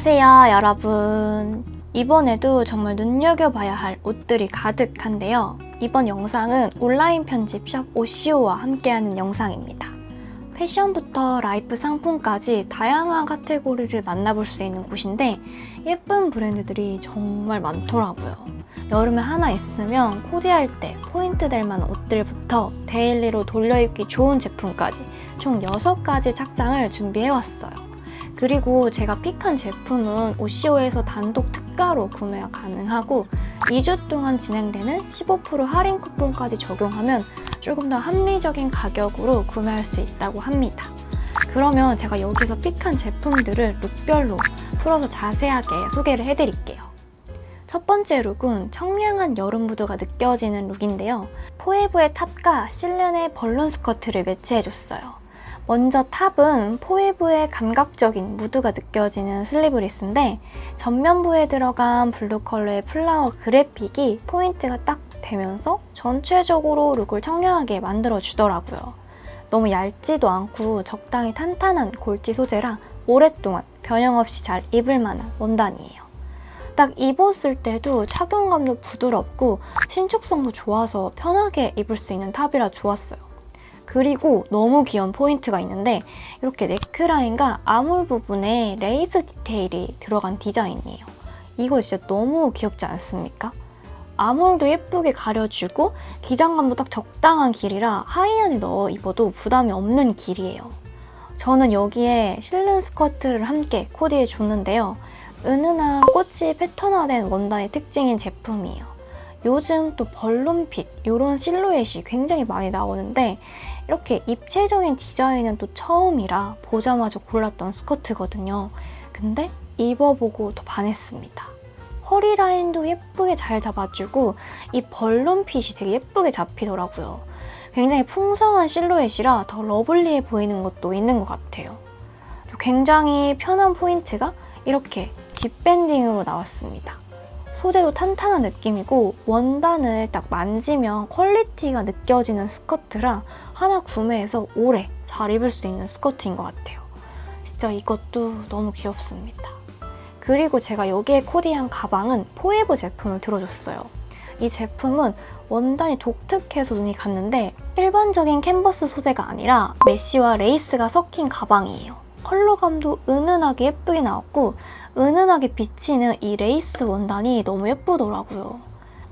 안녕하세요, 여러분. 이번에도 정말 눈여겨봐야 할 옷들이 가득한데요. 이번 영상은 온라인 편집샵 오시오와 함께하는 영상입니다. 패션부터 라이프 상품까지 다양한 카테고리를 만나볼 수 있는 곳인데 예쁜 브랜드들이 정말 많더라고요. 여름에 하나 있으면 코디할 때 포인트 될 만한 옷들부터 데일리로 돌려입기 좋은 제품까지 총 6가지 착장을 준비해왔어요. 그리고 제가 픽한 제품은 오시오에서 단독 특가로 구매가 가능하고 2주 동안 진행되는 15% 할인 쿠폰까지 적용하면 조금 더 합리적인 가격으로 구매할 수 있다고 합니다. 그러면 제가 여기서 픽한 제품들을 룩별로 풀어서 자세하게 소개를 해드릴게요. 첫 번째 룩은 청량한 여름 무드가 느껴지는 룩인데요. 포에브의 탑과 실른의 벌룬 스커트를 매치해줬어요. 먼저 탑은 포에브의 감각적인 무드가 느껴지는 슬리브리스인데 전면부에 들어간 블루 컬러의 플라워 그래픽이 포인트가 딱 되면서 전체적으로 룩을 청량하게 만들어주더라고요. 너무 얇지도 않고 적당히 탄탄한 골지 소재라 오랫동안 변형 없이 잘 입을 만한 원단이에요. 딱 입었을 때도 착용감도 부드럽고 신축성도 좋아서 편하게 입을 수 있는 탑이라 좋았어요. 그리고 너무 귀여운 포인트가 있는데 이렇게 네크라인과 아몰 부분에 레이스 디테일이 들어간 디자인이에요. 이거 진짜 너무 귀엽지 않습니까? 아몰도 예쁘게 가려주고 기장감도 딱 적당한 길이라 하이 안에 넣어 입어도 부담이 없는 길이에요. 저는 여기에 실른 스커트를 함께 코디해 줬는데요. 은은한 꽃이 패턴화된 원단의 특징인 제품이에요. 요즘 또 벌룬핏 이런 실루엣이 굉장히 많이 나오는데 이렇게 입체적인 디자인은 또 처음이라 보자마자 골랐던 스커트거든요. 근데 입어보고 더 반했습니다. 허리 라인도 예쁘게 잘 잡아주고 이 벌룬 핏이 되게 예쁘게 잡히더라고요. 굉장히 풍성한 실루엣이라 더 러블리해 보이는 것도 있는 것 같아요. 굉장히 편한 포인트가 이렇게 뒷밴딩으로 나왔습니다. 소재도 탄탄한 느낌이고 원단을 딱 만지면 퀄리티가 느껴지는 스커트라 하나 구매해서 오래 잘 입을 수 있는 스커트인 것 같아요. 진짜 이것도 너무 귀엽습니다. 그리고 제가 여기에 코디한 가방은 포에버 제품을 들어줬어요. 이 제품은 원단이 독특해서 눈이 갔는데 일반적인 캔버스 소재가 아니라 메쉬와 레이스가 섞인 가방이에요. 컬러감도 은은하게 예쁘게 나왔고 은은하게 비치는 이 레이스 원단이 너무 예쁘더라고요.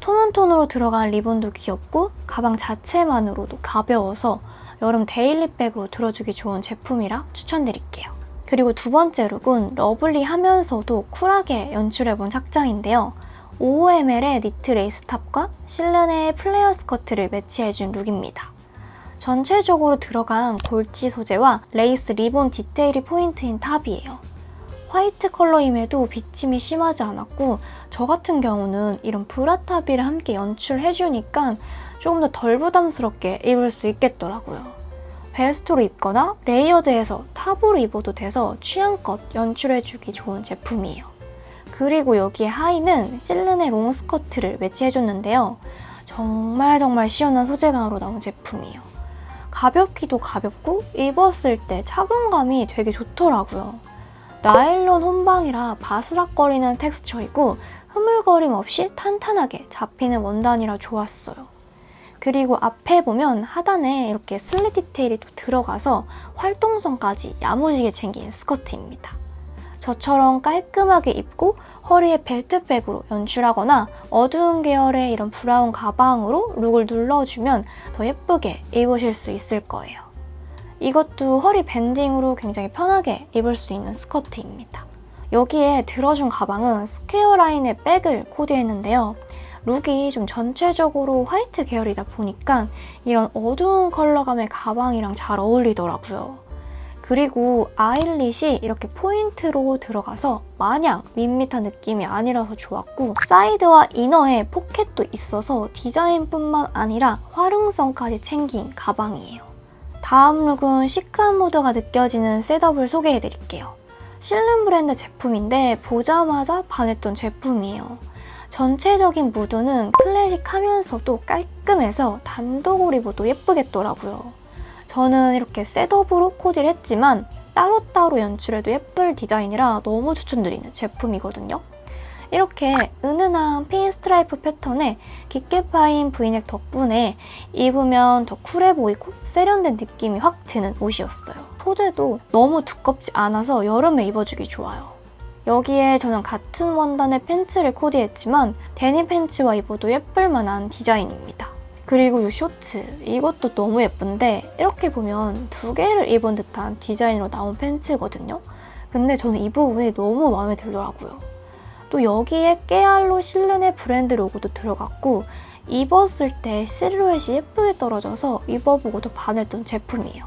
톤온톤으로 들어간 리본도 귀엽고 가방 자체만으로도 가벼워서 여름 데일리백으로 들어주기 좋은 제품이라 추천드릴게요. 그리고 두 번째 룩은 러블리하면서도 쿨하게 연출해본 착장인데요. 5ml의 니트 레이스 탑과 실른의 플레어 스커트를 매치해준 룩입니다. 전체적으로 들어간 골지 소재와 레이스 리본 디테일이 포인트인 탑이에요. 화이트 컬러임에도 비침이 심하지 않았고 저 같은 경우는 이런 브라탑이를 함께 연출해주니까 조금 더 덜 부담스럽게 입을 수 있겠더라고요. 베스트로 입거나 레이어드해서 탑으로 입어도 돼서 취향껏 연출해주기 좋은 제품이에요. 그리고 여기에 하의는 실른의 롱 스커트를 매치해줬는데요. 정말 정말 시원한 소재감으로 나온 제품이에요. 가볍기도 가볍고 입었을 때 착용감이 되게 좋더라고요. 나일론 혼방이라 바스락거리는 텍스처이고 흐물거림 없이 탄탄하게 잡히는 원단이라 좋았어요. 그리고 앞에 보면 하단에 이렇게 슬릿 디테일이 또 들어가서 활동성까지 야무지게 챙긴 스커트입니다. 저처럼 깔끔하게 입고 허리에 벨트백으로 연출하거나 어두운 계열의 이런 브라운 가방으로 룩을 눌러주면 더 예쁘게 입으실 수 있을 거예요. 이것도 허리 밴딩으로 굉장히 편하게 입을 수 있는 스커트입니다. 여기에 들어준 가방은 스퀘어 라인의 백을 코디했는데요. 룩이 좀 전체적으로 화이트 계열이다 보니까 이런 어두운 컬러감의 가방이랑 잘 어울리더라고요. 그리고 아일릿이 이렇게 포인트로 들어가서 마냥 밋밋한 느낌이 아니라서 좋았고 사이드와 이너에 포켓도 있어서 디자인뿐만 아니라 활용성까지 챙긴 가방이에요. 다음 룩은 시크한 무드가 느껴지는 셋업을 소개해드릴게요. 실른 브랜드 제품인데 보자마자 반했던 제품이에요. 전체적인 무드는 클래식하면서도 깔끔해서 단독으로 입어도 예쁘겠더라고요. 저는 이렇게 셋업으로 코디를 했지만 따로따로 연출해도 예쁠 디자인이라 너무 추천드리는 제품이거든요. 이렇게 은은한 핀 스트라이프 패턴에 깊게 파인 브이넥 덕분에 입으면 더 쿨해 보이고 세련된 느낌이 확 드는 옷이었어요. 소재도 너무 두껍지 않아서 여름에 입어주기 좋아요. 여기에 저는 같은 원단의 팬츠를 코디했지만 데님 팬츠와 입어도 예쁠 만한 디자인입니다. 그리고 이 쇼츠 이것도 너무 예쁜데 이렇게 보면 두 개를 입은 듯한 디자인으로 나온 팬츠거든요. 근데 저는 이 부분이 너무 마음에 들더라고요. 또 여기에 깨알로 실눈의 브랜드 로고도 들어갔고 입었을 때 실루엣이 예쁘게 떨어져서 입어보고도 반했던 제품이에요.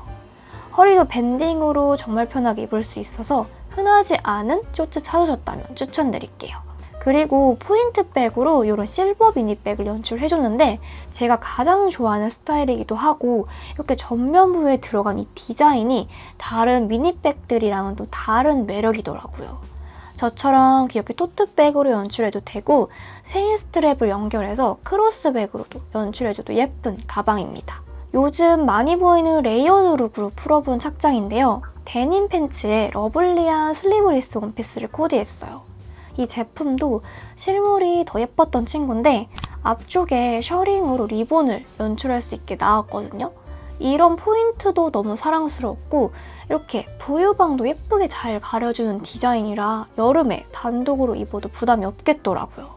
허리도 밴딩으로 정말 편하게 입을 수 있어서 흔하지 않은 쇼츠 찾으셨다면 추천드릴게요. 그리고 포인트백으로 이런 실버 미니백을 연출해줬는데 제가 가장 좋아하는 스타일이기도 하고 이렇게 전면부에 들어간 이 디자인이 다른 미니백들이랑은 또 다른 매력이더라고요. 저처럼 귀엽게 토트백으로 연출해도 되고 세인 스트랩을 연결해서 크로스백으로도 연출해줘도 예쁜 가방입니다. 요즘 많이 보이는 레이어드 룩으로 풀어본 착장인데요. 데님 팬츠에 러블리한 슬리브리스 원피스를 코디했어요. 이 제품도 실물이 더 예뻤던 친구인데 앞쪽에 셔링으로 리본을 연출할 수 있게 나왔거든요. 이런 포인트도 너무 사랑스럽고 이렇게 부유방도 예쁘게 잘 가려주는 디자인이라 여름에 단독으로 입어도 부담이 없겠더라고요.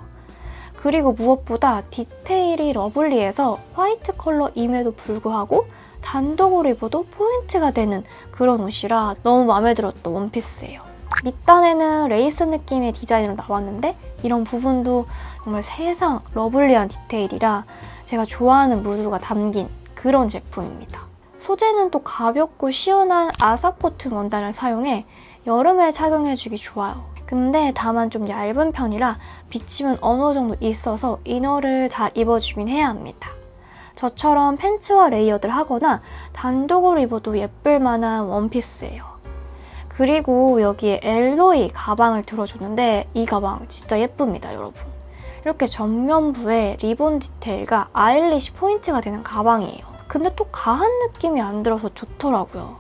그리고 무엇보다 디테일이 러블리해서 화이트 컬러임에도 불구하고 단독으로 입어도 포인트가 되는 그런 옷이라 너무 마음에 들었던 원피스예요. 밑단에는 레이스 느낌의 디자인으로 나왔는데 이런 부분도 정말 세상 러블리한 디테일이라 제가 좋아하는 무드가 담긴 그런 제품입니다. 소재는 또 가볍고 시원한 아사코튼 원단을 사용해 여름에 착용해주기 좋아요. 근데 다만 좀 얇은 편이라 비침은 어느 정도 있어서 이너를 잘 입어주긴 해야 합니다. 저처럼 팬츠와 레이어드를 하거나 단독으로 입어도 예쁠 만한 원피스예요. 그리고 여기에 엘로이 가방을 들어줬는데 이 가방 진짜 예쁩니다, 여러분. 이렇게 전면부에 리본 디테일과 아일리시 포인트가 되는 가방이에요. 근데 또 가한 느낌이 안 들어서 좋더라고요.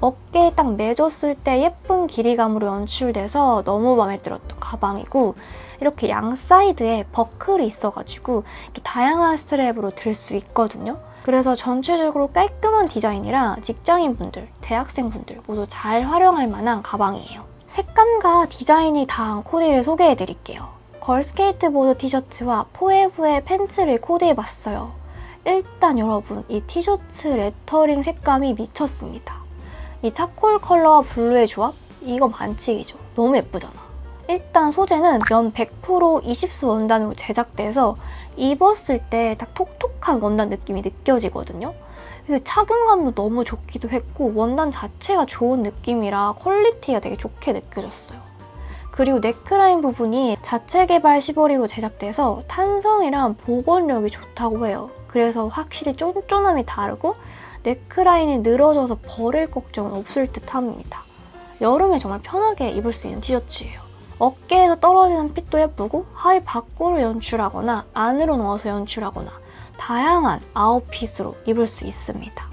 어깨에 딱 매줬을 때 예쁜 길이감으로 연출돼서 너무 마음에 들었던 가방이고 이렇게 양 사이드에 버클이 있어가지고 또 다양한 스트랩으로 들 수 있거든요. 그래서 전체적으로 깔끔한 디자인이라 직장인분들, 대학생분들 모두 잘 활용할 만한 가방이에요. 색감과 디자인이 다한 코디를 소개해드릴게요. 걸 스케이트보드 티셔츠와 포에브의 팬츠를 코디해봤어요. 일단 여러분 이 티셔츠 레터링 색감이 미쳤습니다. 이 차콜 컬러와 블루의 조합? 이거 반칙이죠. 너무 예쁘잖아. 일단 소재는 면 100% 20수 원단으로 제작돼서 입었을 때 딱 톡톡한 원단 느낌이 느껴지거든요. 그래서 착용감도 너무 좋기도 했고 원단 자체가 좋은 느낌이라 퀄리티가 되게 좋게 느껴졌어요. 그리고 네크라인 부분이 자체 개발 시보리로 제작돼서 탄성이랑 복원력이 좋다고 해요. 그래서 확실히 쫀쫀함이 다르고 네크라인이 늘어져서 버릴 걱정은 없을 듯 합니다. 여름에 정말 편하게 입을 수 있는 티셔츠예요. 어깨에서 떨어지는 핏도 예쁘고 하의 밖으로 연출하거나 안으로 넣어서 연출하거나 다양한 아웃핏으로 입을 수 있습니다.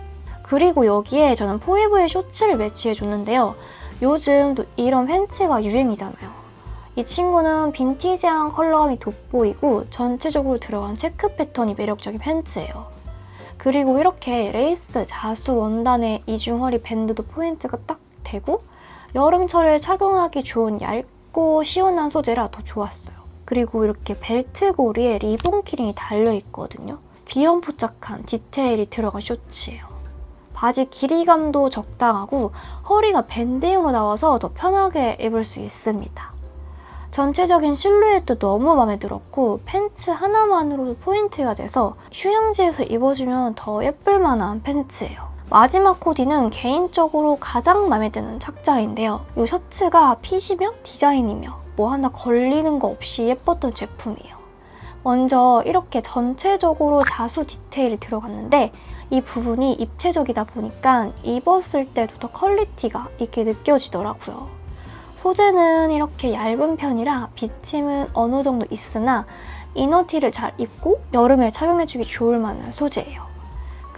그리고 여기에 저는 포이브의 쇼츠를 매치해 줬는데요. 요즘 또 이런 팬츠가 유행이잖아요. 이 친구는 빈티지한 컬러감이 돋보이고 전체적으로 들어간 체크 패턴이 매력적인 팬츠예요. 그리고 이렇게 레이스 자수 원단의 이중허리 밴드도 포인트가 딱 되고 여름철에 착용하기 좋은 얇고 시원한 소재라 더 좋았어요. 그리고 이렇게 벨트 고리에 리본 키링이 달려있거든요. 귀염포착한 디테일이 들어간 쇼츠예요. 바지 길이감도 적당하고 허리가 밴딩으로 나와서 더 편하게 입을 수 있습니다. 전체적인 실루엣도 너무 마음에 들었고 팬츠 하나만으로도 포인트가 돼서 휴양지에서 입어주면 더 예쁠 만한 팬츠예요. 마지막 코디는 개인적으로 가장 마음에 드는 착장인데요. 이 셔츠가 핏이며 디자인이며 뭐 하나 걸리는 거 없이 예뻤던 제품이에요. 먼저 이렇게 전체적으로 자수 디테일이 들어갔는데 이 부분이 입체적이다 보니까 입었을 때도 더 퀄리티가 있게 느껴지더라고요. 소재는 이렇게 얇은 편이라 비침은 어느 정도 있으나 이너티를 잘 입고 여름에 착용해주기 좋을 만한 소재예요.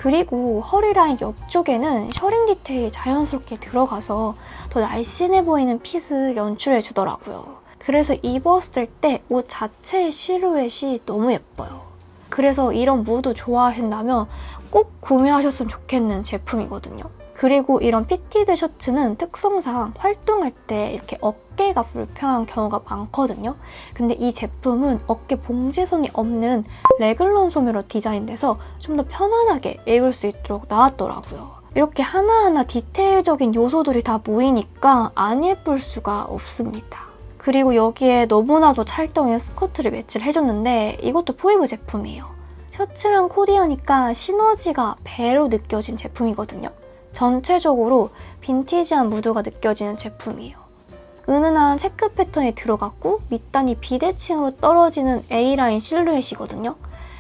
그리고 허리 라인 옆쪽에는 셔링 디테일이 자연스럽게 들어가서 더 날씬해 보이는 핏을 연출해 주더라고요. 그래서 입었을 때 옷 자체의 실루엣이 너무 예뻐요. 그래서 이런 무드 좋아하신다면 꼭 구매하셨으면 좋겠는 제품이거든요. 그리고 이런 피티드 셔츠는 특성상 활동할 때 이렇게 어깨가 불편한 경우가 많거든요. 근데 이 제품은 어깨 봉제선이 없는 레글런 소매로 디자인돼서 좀 더 편안하게 입을 수 있도록 나왔더라고요. 이렇게 하나하나 디테일적인 요소들이 다 모이니까 안 예쁠 수가 없습니다. 그리고 여기에 너무나도 찰떡인 스커트를 매치를 해줬는데 이것도 포이브 제품이에요. 셔츠랑 코디하니까 시너지가 배로 느껴진 제품이거든요. 전체적으로 빈티지한 무드가 느껴지는 제품이에요. 은은한 체크 패턴이 들어갔고 밑단이 비대칭으로 떨어지는 A라인 실루엣이거든요.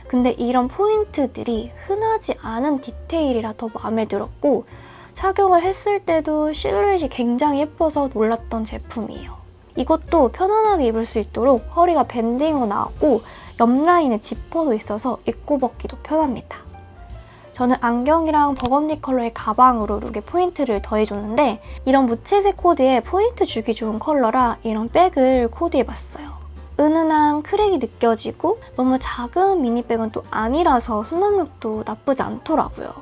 근데 이런 포인트들이 흔하지 않은 디테일이라 더 마음에 들었고 착용을 했을 때도 실루엣이 굉장히 예뻐서 놀랐던 제품이에요. 이것도 편안하게 입을 수 있도록 허리가 밴딩으로 나왔고 옆 라인에 지퍼도 있어서 입고 벗기도 편합니다. 저는 안경이랑 버건디 컬러의 가방으로 룩에 포인트를 더해줬는데 이런 무채색 코디에 포인트 주기 좋은 컬러라 이런 백을 코디해봤어요. 은은한 크랙이 느껴지고 너무 작은 미니백은 또 아니라서 수납력도 나쁘지 않더라고요.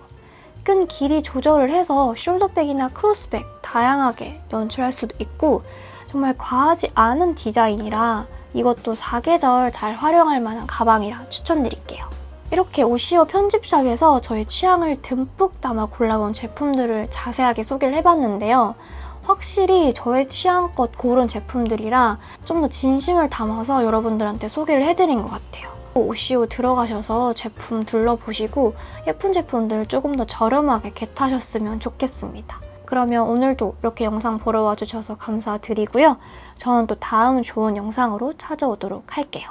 끈 길이 조절을 해서 숄더백이나 크로스백 다양하게 연출할 수도 있고 정말 과하지 않은 디자인이라 이것도 사계절 잘 활용할 만한 가방이라 추천드릴게요. 이렇게 오시오 편집샵에서 저의 취향을 듬뿍 담아 골라본 제품들을 자세하게 소개를 해봤는데요. 확실히 저의 취향껏 고른 제품들이라 좀 더 진심을 담아서 여러분들한테 소개를 해드린 것 같아요. 오시오 들어가셔서 제품 둘러보시고 예쁜 제품들 조금 더 저렴하게 겟하셨으면 좋겠습니다. 그러면 오늘도 이렇게 영상 보러 와주셔서 감사드리고요. 저는 또 다음 좋은 영상으로 찾아오도록 할게요.